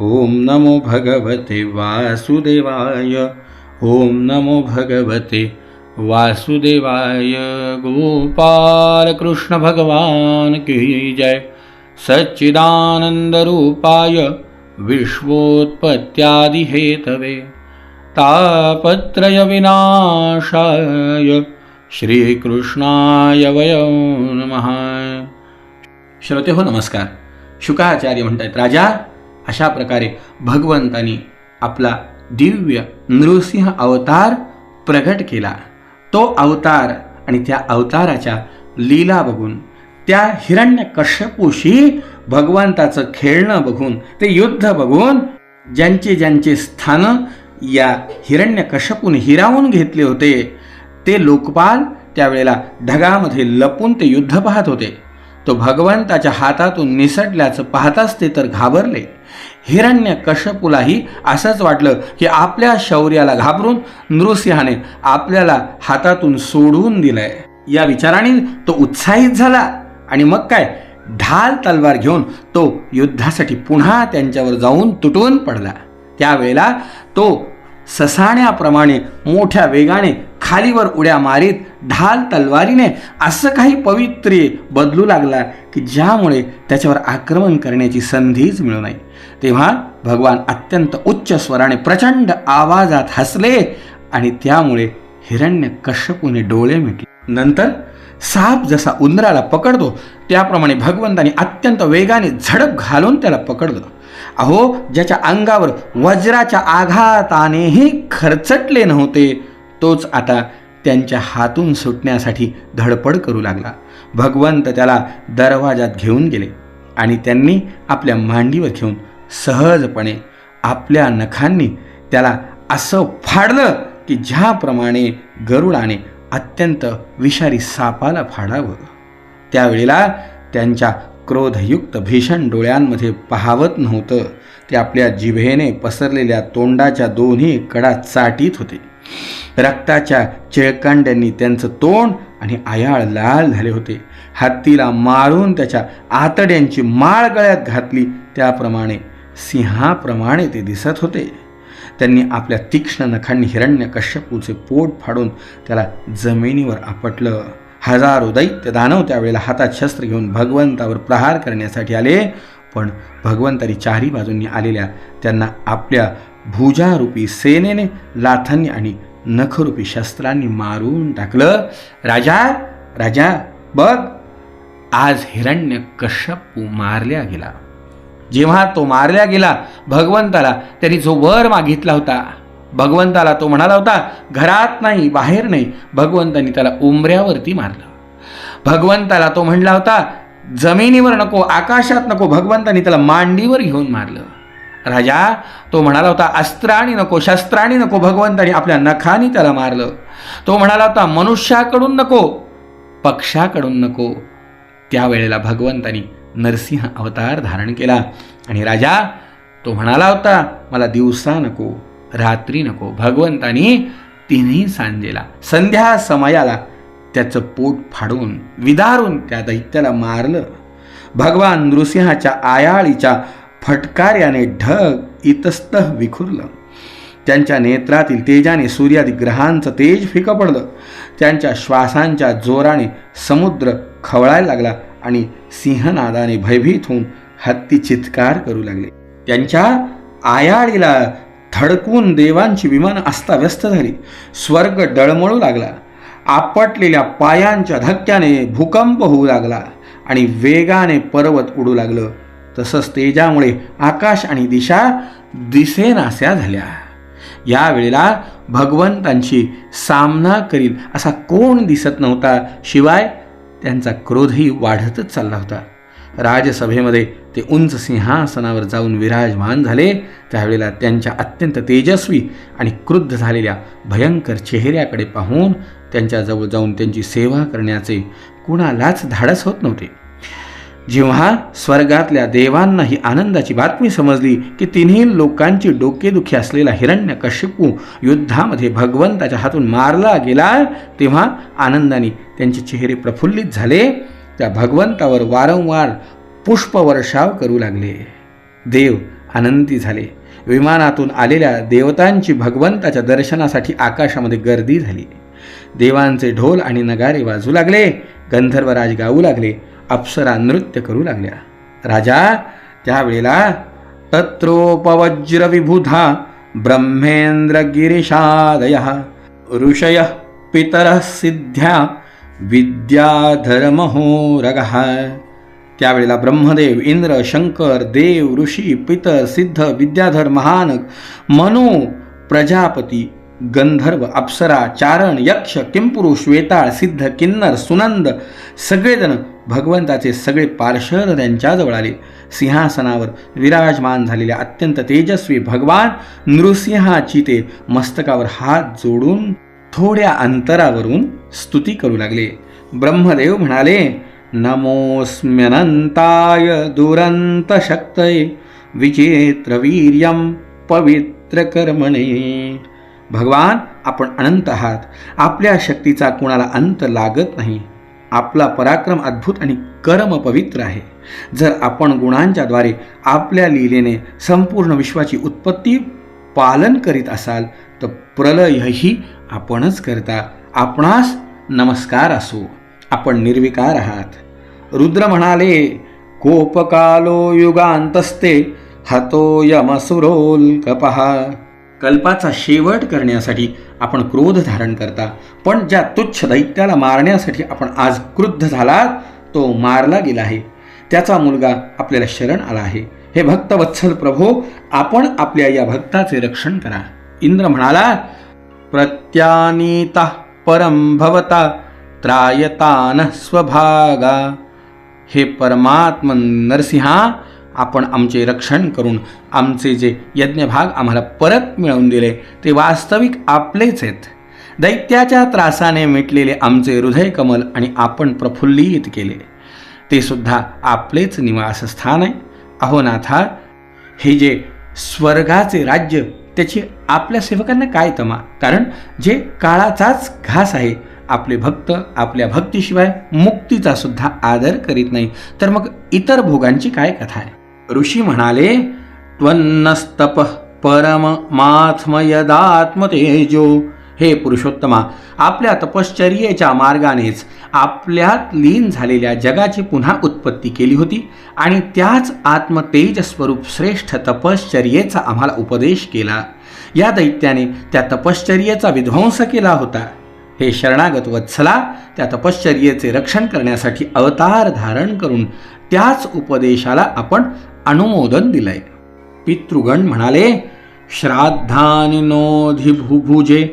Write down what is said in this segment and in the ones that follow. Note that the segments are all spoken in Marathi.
ॐ नमो भगवते वासुदेवाय। ॐ नमो भगवते वासुदेवाय। गोपाल कृष्ण भगवान की जय। सच्चिदानंद रूपाय विश्वोत्पत्त्यादि हेतवे तापत्रय विनाशाय श्रीकृष्णाय वयं नमः। श्रोते हो नमस्कार। शुकाचार्य म्हणतात राजा अशा प्रकारे भगवंतानी आपला दिव्य नृसिंह अवतार प्रगट केला. तो अवतार आणि त्या अवताराच्या लीला बघून त्या हिरण्य कश्यपूशी भगवंताचं खेळणं बघून ते युद्ध बघून ज्यांचे ज्यांचे स्थानं या हिरण्य कश्यपून हिरावून घेतले होते ते लोकपाल त्यावेळेला ढगामध्ये लपून ते युद्ध पाहत होते. तो भगवंताच्या हातातून निसटल्याचं पाहताच ते तर घाबरले. हिरण्य कशपुलाही असंच वाटलं की आपल्या शौर्याला घाबरून नृसिंहाने आपल्याला हातातून सोडवून दिलंय. या विचाराने तो उत्साहित झाला आणि मग काय? ढाल तलवार घेऊन तो युद्धासाठी पुन्हा त्यांच्यावर जाऊन तुटून पडला. त्यावेळेला तो ससाण्याप्रमाणे मोठ्या वेगाने खालीवर उड्या मारीत ढाल तलवारीने असं काही पवित्र्य बदलू लागला की ज्यामुळे त्याच्यावर आक्रमण करण्याची संधीच मिळू नाही. तेव्हा भगवान अत्यंत उच्च स्वराने प्रचंड आवाजात हसले आणि त्यामुळे हिरण्य कश्यपूने डोळे मिटले. नंतर साप जसा उंदराला पकडतो त्याप्रमाणे भगवंताने अत्यंत वेगाने झडप घालून त्याला पकडलं. अहो ज्याच्या अंगावर वज्राच्या आघातानेही खरचटले नव्हते तोच आता त्यांच्या हातून सुटण्यासाठी धडपड करू लागला. भगवंत त्याला दरवाजात घेऊन गेले आणि त्यांनी आपल्या मांडीवर घेऊन सहजपणे आपल्या नखांनी त्याला असं फाडलं की ज्याप्रमाणे गरुडाने अत्यंत विषारी सापाला फाडावं. त्यावेळेला त्यांच्या क्रोधयुक्त भीषण डोळ्यांमध्ये पाहावत नव्हतं. ते आपल्या जिभेने पसरलेल्या तोंडाच्या दोन्ही कडा चाटीत होते. रक्ताच्या चिळकांड्यांनी त्यांचं तोंड आणि आयाळ लाल झाले होते. हत्तीला मारून त्याच्या आतड्यांची माळ गळ्यात घातली. त्याप्रमाणे सिंहाप्रमाणे ते दिसत होते. त्यांनी आपल्या तीक्ष्ण नखांनी हिरण्य कश्यपूचे पोट फाडून त्याला जमिनीवर आपटलं. हजारो दैत्य दानव त्यावेळेला हातात शस्त्र घेऊन भगवंतावर प्रहार करण्यासाठी आले. पण भगवंतानी चारी बाजूंनी आलेल्या त्यांना आपल्या भुजारूपी सेनेने लाथांनी आणि नखरूपी शस्त्रांनी मारून टाकलं. राजा राजा बघ आज हिरण्य कश्यप मारल्या गेला. जेव्हा तो मारल्या गेला भगवंताला त्यांनी जो वर मागितला होता भगवंताला तो म्हणाला होता घरात नाही बाहेर नाही. भगवंतानी त्याला उंबऱ्यावरती मारलं. भगवंताला तो म्हणला होता जमिनीवर नको आकाशात नको. भगवंतानी त्याला मांडीवर घेऊन मारलं. राजा तो म्हणाला होता अस्त्राणी नको शस्त्राणी नको भगवंतानी आपल्या नखानी त्याला मारलं. तो म्हणाला होता मनुष्याकडून नको पक्षाकडून नको. त्यावेळेला भगवंतानी नरसिंह अवतार धारण केला. आणि राजा तो म्हणाला होता मला दिवसा नको रात्री नको भगवंतानी तिन्ही सांजेला संध्या समयाला त्याचं पोट फाडून विदारून त्या दैत्याला मारलं. भगवान नृसिंहाच्या आयाळीच्या फटकार्याने ढग इतस्तः विखुरलं. त्यांच्या नेत्रातील तेजाने सूर्यादी ग्रहांचं तेज फिकं पडलं. त्यांच्या श्वासांच्या जोराने समुद्र खवळायला लागला आणि सिंहनादाने भयभीत होऊन हत्ती चित्कार करू लागले. त्यांच्या आयाळीला थडकून देवांची विमानं अस्ताव्यस्त झाली. स्वर्ग डळमळू लागला. आपटलेल्या पायांच्या धक्क्याने भूकंप होऊ लागला आणि वेगाने पर्वत उडू लागलं. तसंच तेजामुळे आकाश आणि दिशा दिसेनास्या झाल्या. यावेळेला भगवंतांशी सामना करील असा कोण दिसत नव्हता शिवाय त्यांचा क्रोधही वाढतच चालला होता. राजसभेमध्ये ते उंच सिंहासनावर जाऊन विराजमान झाले. त्यावेळेला त्यांच्या अत्यंत तेजस्वी आणि क्रुद्ध झालेल्या भयंकर चेहऱ्याकडे पाहून त्यांच्याजवळ जाऊन त्यांची सेवा करण्याचे कुणालाच धाडस होत नव्हते. जेव्हा स्वर्गातल्या देवांना ही आनंदाची बातमी समजली की तिन्ही लोकांची डोकेदुखी असलेला हिरण्यकशिपू युद्धामध्ये भगवंताच्या हातून मारला गेला तेव्हा आनंदाने त्यांचे चेहरे प्रफुल्लित झाले. त्या भगवंतावर वारंवार पुष्पवर्षाव करू लागले. देव आनंदी झाले. विमानातून आलेल्या देवतांची भगवंताच्या दर्शनासाठी आकाशामध्ये गर्दी झाली. देवांचे ढोल आणि नगारे वाजू लागले. गंधर्वराज गाऊ लागले. अप्सरा नृत्य करू लागल्या. राजा त्यावेळेला तत्रोपवज्रविबुधा ब्रह्मेंद्र गिरिशादय ऋषय पितर सिद्ध्या विद्याधर्महोरग त्यावेळेला ब्रह्मदेव इंद्र शंकर देव ऋषी पितर सिद्ध विद्याधर महानक मनो प्रजापती गंधर्व अप्सरा चारण यक्ष किंपुरुष वेताळ सिद्ध किन्नर सुनंद सगळेजण भगवंताचे सगळे पार्षद त्यांच्याजवळ आले. सिंहासनावर विराजमान झालेल्या अत्यंत तेजस्वी भगवान नृसिंहाची ते मस्तकावर हात जोडून थोड्या अंतरावरून स्तुती करू लागले. ब्रह्मदेव म्हणाले नमोस्म्यनंताय दुरंत शक्तय विचित्र वीर्यम पवित्र कर्मणे भगवान आपण अनंत आहात. आपल्या शक्तीचा कुणाला अंत लागत नाही. आपला पराक्रम अद्भुत आणि कर्म पवित्र आहे. जर आपण गुणांच्याद्वारे आपल्या लीलेने संपूर्ण विश्वाची उत्पत्ती पालन करीत असाल तर प्रलयही आपणच करता. आपणास नमस्कार असो. आपण निर्विकार आहात. रुद्र म्हणाले कोपकालो युगांतस्ते हतो यमसुरोल कपहा कल्पाचा शेवट करण्यासाठी आपण क्रोध धारण करता. पण ज्या तुच्छ दैत्याला मारण्यासाठी आपण आज क्रुद्ध झालात तो मारला गेला आहे. त्याचा मुलगा आपल्याला शरण आला आहे. हे भक्त वत्सल प्रभो आपण आपल्या या भक्ताचे रक्षण करा. इंद्र म्हणाला प्रत्यानीता परम भवता त्रायतान स्वभागा. हे परमात्म नरसिंहा आपण आमचे रक्षण करून आमचे जे यज्ञभाग आम्हाला परत मिळवून दिले ते वास्तविक आपलेच आहेत. दैत्याच्या त्रासाने मिटलेले आमचे हृदय कमल आणि आपण प्रफुल्लित केले. ते सुद्धा आपलेच निवासस्थान आहे. अहो नाथा हे जे स्वर्गाचे राज्य त्याची आपल्या सेवकांना काय तमा? कारण जे काळाचाच घास आहे आपले भक्त आपल्या भक्तीशिवाय मुक्तीचा सुद्धा आदर करीत नाही. तर मग इतर भोगांची काय कथा आहे? ऋषी म्हणाले त्वन्नस्तप परममात्मयदात्मतेजो हे पुरुषोत्तमा आपल्या तपश्चर्येच्या मार्गानेच आपल्यात लीन झालेल्या जगाची पुन्हा उत्पत्ती केली होती आणि त्याच आत्मतेज स्वरूप श्रेष्ठ तपश्चर्येचा आम्हाला उपदेश केला. या दैत्याने त्या तपश्चर्येचा विध्वंस केला होता. हे शरणागत वत्सला त्या तपश्चर्येचे रक्षण करण्यासाठी अवतार धारण करून त्याच उपदेशाला आपण अनुमोदन दिलंय. पितृगण म्हणाले श्राद्धानि नोधिभुभुजे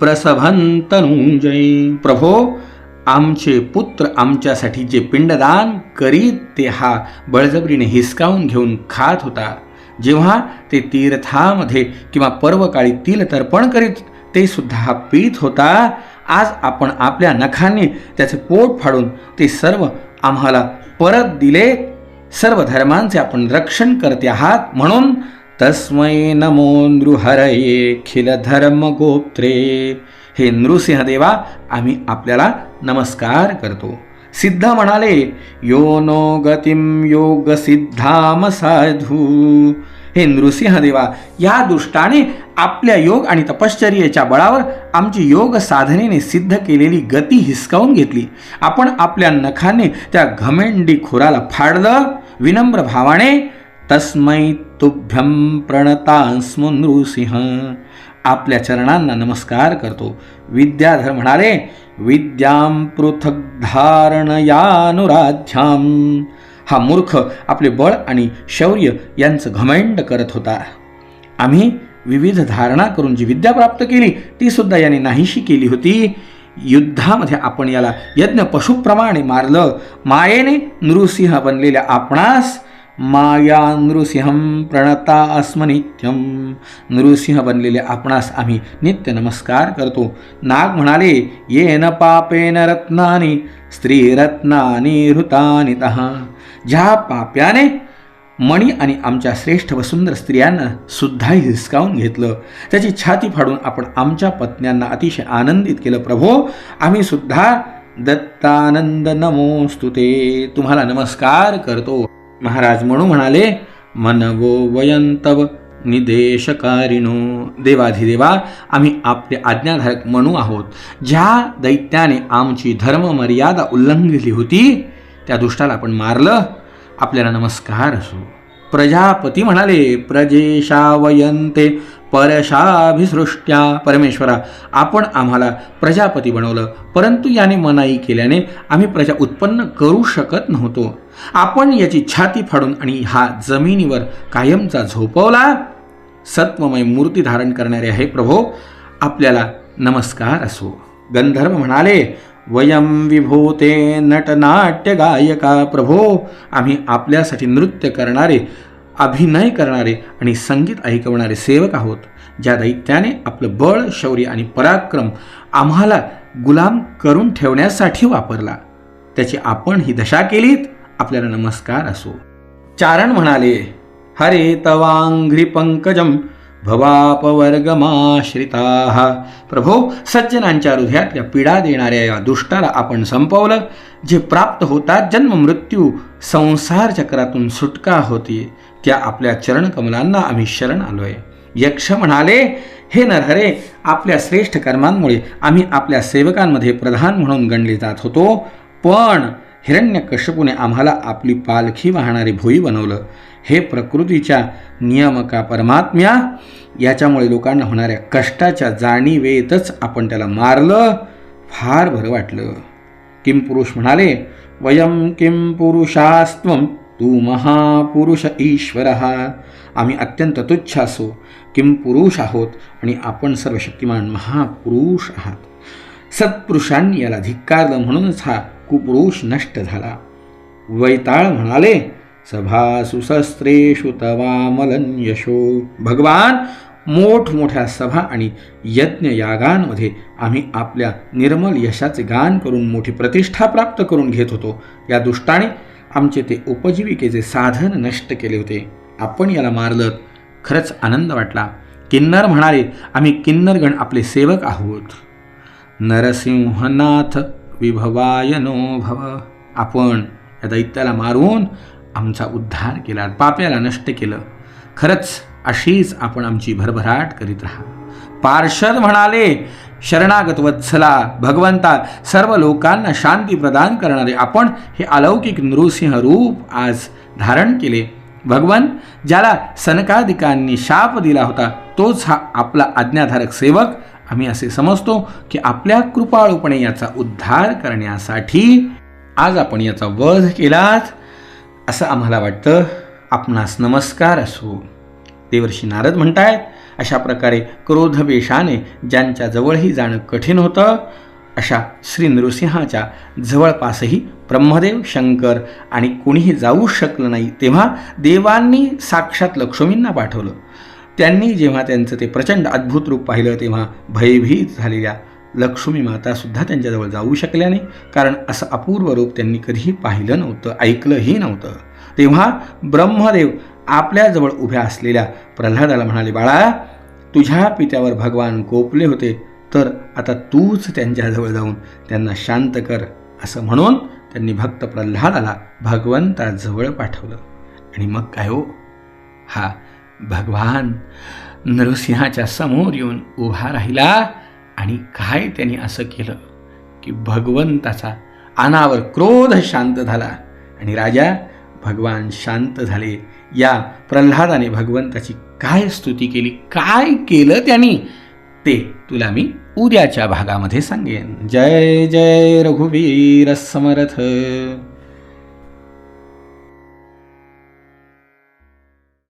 प्रसभंतनुजय प्रभो आमचे पुत्र आमच्यासाठी जे पिंडदान करीत ते हा बळजबरीने हिसकावून घेऊन खात होता. जेव्हा ते तीर्थामध्ये किंवा पर्वकाळी तिल तर्पण करीत ते सुद्धा हा पीत होता. आज आपण आपल्या नखांनी त्याचे पोट फाडून ते सर्व आम्हाला परत दिले. सर्व धर्मांचे आपण रक्षण करते आहात. म्हणून तस्मै नमो नृहरये खिल धर्मगोत्रे हे नृसिंहदेवा आम्ही आपल्याला नमस्कार करतो. सिद्ध म्हणाले यो नो गतिम योग सिद्धाम साधू. हे नृसिंहदेवा या दृष्टाने आपल्या योग आणि तपश्चर्येच्या बळावर आमची योग साधनेने सिद्ध केलेली गती हिसकावून घेतली. आपण आपल्या नखाने त्या घमेंडी खुराला फाडलं विनम्र भावाने तस्मै तुभ्यं प्रणतास्म नृसिंह. आपल्या चरणांना नमस्कार करतो. विद्याधर म्हणाले विद्याम पृथक धारणयानुराध्याम हा मूर्ख आपले बळ आणि शौर्य यांचं घमेंड करत होता. आम्ही विविध धारणा करून जी विद्या प्राप्त केली ती सुद्धा याने नाहीशी केली होती. युद्धामध्ये आपण याला यज्ञ पशुप्रमाणे मारलं. मायेने नृसिंह बनलेल्या आपणास माया नृसिंहं प्रणता अस्म नित्यं. नृसिंह बनलेले आपणास आम्ही नित्य नमस्कार करतो. नाग म्हणाले येन पापेन रत्नानी स्त्रीरत्नानी हृतानि तः. ज्या पाप्याने मणी आणि आमच्या श्रेष्ठ व सुंदर स्त्रियांना सुद्धा हिसकावून घेतलं त्याची छाती फाडून आपण आमच्या पत्न्यांना अतिशय आनंदित केलं प्रभो आम्ही सुद्धा दत्तानंद नमोस्तुते. तुम्हाला नमस्कार करतो. महाराज म्हणू म्हणाले मनवो वयंतव निदेशकारिणो. देवाधिदेवा आम्ही आपले आज्ञाधारक म्हणू आहोत. ज्या दैत्याने आमची धर्म मर्यादा उल्लंघिली होती त्या दुष्टाला आपण मारलं. आपल्याला नमस्कार असो. प्रजापती म्हणाले प्रजेशावयंते परशाभिसृष्ट्या. परमेश्वरा आपण आम्हाला प्रजापती बनवलं परंतु याने मनाई केल्याने आम्ही प्रजा उत्पन्न करू शकत नव्हतो. आपण याची छाती फाडून आणि हा जमिनीवर कायमचा झोपवला. सत्वमय मूर्ती धारण करणारे आहे प्रभो आपल्याला नमस्कार असो. गंधर्व म्हणाले वयम विभूते नटनाट्य गायका प्रभो आम्ही आपल्यासाठी नृत्य करणारे अभिनय करणारे आणि संगीत ऐकवणारे सेवक आहोत ज्या दैत्याने आपलं बळ शौर्य आणि पराक्रम आम्हाला गुलाम करून ठेवण्यासाठी वापरला. त्याची आपण ही दशा केलीत. आपल्याला नमस्कार असो. चारण म्हणाले हरे तवांघ्री पंकजम भवापवर्गमाश्रिता. प्रभो सज्जनांच्या हृदयातल्या पीडा देणाऱ्या या दुष्टाला आपण संपवलं जे प्राप्त होतात जन्म मृत्यू संसार चक्रातून सुटका होती. त्या आपल्या चरणकमलांना आम्ही शरण आलोय. यक्ष म्हणाले हे नरहरे आपल्या श्रेष्ठ कर्मांमुळे आम्ही आपल्या सेवकांमध्ये प्रधान म्हणून गणले जात होतो. पण हिरण्यकश्यपूने आम्हाला आपली पालखी वाहणारी भोई बनवलं. हे प्रकृतीच्या नियमका परमात्म्या याच्यामुळे लोकांना होणाऱ्या कष्टाच्या जाणीवेतच आपण त्याला मारलं. फार बरं वाटलं. किम पुरुष म्हणाले वयम किम पुरुषास्त्वम तू महापुरुष ईश्वर. आम्ही अत्यंत तुच्छ असो किम पुरुष आहोत आणि आपण सर्व शक्तिमान महापुरुष आहात. सत्पुरुषांनी याला धिक्कारलं म्हणूनच हा कुपुरुष नष्ट झाला. वैताळ म्हणाले सभासु शस्त्रेषु तवामलन यशो भगवान मोठमोठ्या सभा आणि यज्ञ यागांमध्ये आम्ही आपल्या निर्मल यशाचे गान करून मोठी प्रतिष्ठा प्राप्त करून घेत होतो. या दुष्टाने आमचे ते उपजीविकेचे साधन नष्ट केले होते. आपण याला मारलं. खरंच आनंद वाटला. किन्नर म्हणाले आम्ही किन्नरगण आपले सेवक आहोत. नरसिंहनाथ विभवायनो भव. आपण या दैत्याला मारून आमचा उद्धार केला. पाप्याला नष्ट केलं. खरंच अशीच आपण आमची भरभराट करीत राहा. पार्षद म्हणाले शरणागत वत्सला भगवंता सर्व लोकांना शांती प्रदान करणारे आपण हे अलौकिक नृसिंह रूप आज धारण केले. भगवान ज्याला सनकादिकांनी शाप दिला होता तोच हा आपला आज्ञाधारक सेवक. आम्ही असे समजतो की आपल्या कृपाळूपणे याचा उद्धार करण्यासाठी आज आपण याचा वध केलात असं आम्हाला वाटतं. आपणास नमस्कार असो. देवर्षी नारद म्हणतायत अशा प्रकारे क्रोधवेशाने ज्यांच्या जवळही जाणं कठीण होतं अशा श्री नृसिंहाच्या जवळपासही ब्रह्मदेव शंकर आणि कोणीही जाऊ शकलं नाही तेव्हा देवांनी साक्षात लक्ष्मींना पाठवलं. त्यांनी जेव्हा त्यांचं ते प्रचंड अद्भुत रूप पाहिलं तेव्हा भयभीत झालेल्या लक्ष्मी मातासुद्धा त्यांच्याजवळ जाऊ शकल्या नाही कारण असं अपूर्व रूप त्यांनी कधीही पाहिलं नव्हतं ऐकलंही नव्हतं. तेव्हा ब्रह्मदेव आपल्याजवळ उभ्या असलेल्या प्रल्हादाला म्हणाले बाळा तुझ्या पित्यावर भगवान कोपले होते तर आता तूच त्यांच्याजवळ जाऊन त्यांना शांत कर असं म्हणून त्यांनी भक्त प्रल्हादाला भगवंताजवळ पाठवलं. आणि मग काय हो? हा भगवान नरसिंहाच्या समोर येऊन उभा राहिला आणि काय त्यांनी असं केलं की भगवंताचा अनावर क्रोध शांत झाला. आणि राजा भगवान शांत झाले. या प्रल्हादाने भगवंताची काय स्तुती केली? काय केलं त्यांनी? ते तुला मी उद्याच्या भागामध्ये सांगेन. जय जय रघुवीर समर्थ.